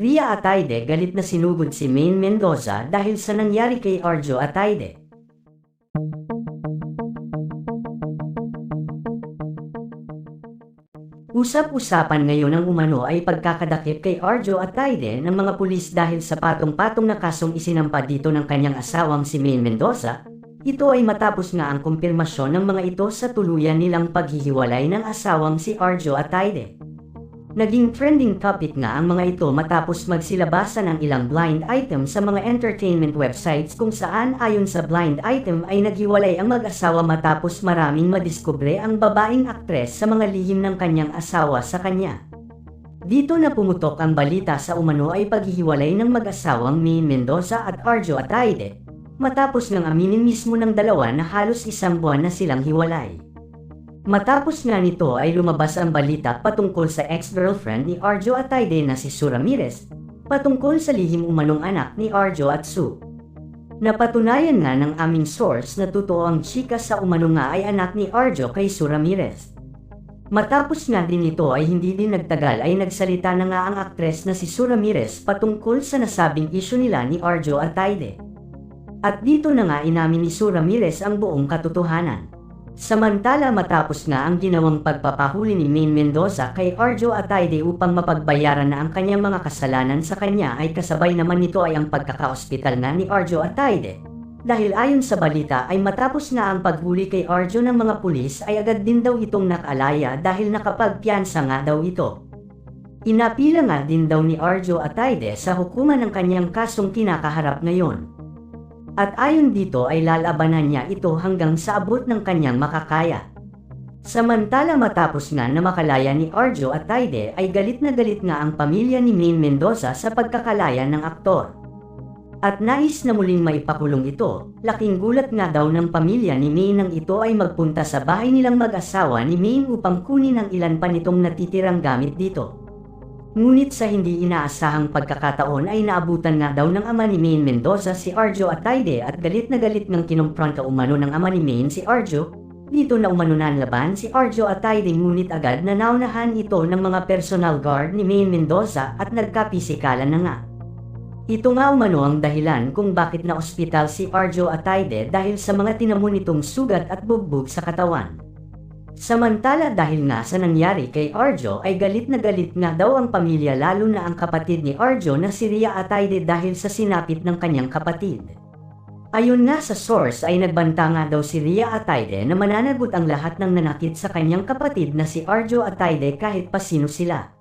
Ria Ataide galit na sinugod si Maine Mendoza dahil sa nangyari kay Arjo Ataide. Usap-usapan ngayon ang umano ay pagkakadakip kay Arjo Ataide ng mga pulis dahil sa patong-patong na kasong isinampa dito ng kanyang asawang si Maine Mendoza. Ito ay matapos nga ang kumpirmasyon ng mga ito sa tuluyan nilang paghihiwalay ng asawang si Arjo Ataide. Naging trending topic nga ang mga ito matapos magsilabasan ng ilang blind item sa mga entertainment websites kung saan ayon sa blind item ay naghiwalay ang mag-asawa matapos maraming madiskubre ang babaeng aktres sa mga lihim ng kanyang asawa sa kanya. Dito na pumutok ang balita sa umano ay paghihiwalay ng mag-asawang Maine Mendoza at Arjo Ataide matapos ng aminin mismo ng dalawa na halos isang buwan na silang hiwalay. Matapos nga nito ay lumabas ang balita patungkol sa ex-girlfriend ni Arjo Ataide na si Sue Ramirez, patungkol sa lihim umanong anak ni Arjo at Sue. Napatunayan nga ng aming source na totoo ang chika sa umano nga ay anak ni Arjo kay Sue Ramirez. Matapos nga din ito ay hindi din nagtagal ay nagsalita na nga ang aktres na si Sue Ramirez patungkol sa nasabing isyu nila ni Arjo Ataide. At dito na nga inamin ni Sue Ramirez ang buong katotohanan. Samantala matapos nga ang ginawang pagpapahuli ni Maine Mendoza kay Arjo Ataide upang mapagbayaran na ang kanyang mga kasalanan sa kanya ay kasabay naman nito ay ang pagkaka-ospital na ni Arjo Ataide. Dahil ayon sa balita ay matapos nga ang paghuli kay Arjo ng mga pulis ay agad din daw itong nakalaya dahil nakapagpiansa nga daw ito. Inapila nga din daw ni Arjo Ataide sa hukuman ng kanyang kasong kinakaharap ngayon. At ayon dito ay lalabanan niya ito hanggang sa abot ng kanyang makakaya. Samantala matapos nga na makalaya ni Arjo at Taide ay galit na galit nga ang pamilya ni Maine Mendoza sa pagkakalaya ng aktor. At nais na muling maipakulong ito, laking gulat nga daw ng pamilya ni Maine nang ito ay magpunta sa bahay nilang mag-asawa ni Maine upang kunin ang ilan pa nitong natitirang gamit dito. Ngunit sa hindi inaasahang pagkakataon ay naabutan nga daw ng ama ni Maine Mendoza si Arjo Ataide at galit na galit ng kinumpronta umano ng ama ni Maine si Arjo. Dito na umano laban si Arjo Ataide ngunit agad na naunahan ito ng mga personal guard ni Maine Mendoza at nagkapisikalan na nga. Ito nga umano ang dahilan kung bakit na ospital si Arjo Ataide dahil sa mga tinamo nitong sugat at bugbog sa katawan. Samantala dahil nga sa nangyari kay Arjo ay galit na galit nga daw ang pamilya lalo na ang kapatid ni Arjo na si Ria Ataide dahil sa sinapit ng kanyang kapatid. Ayon nga sa source ay nagbanta nga daw si Ria Ataide na mananagot ang lahat ng nanakit sa kanyang kapatid na si Arjo Ataide kahit pa sino sila.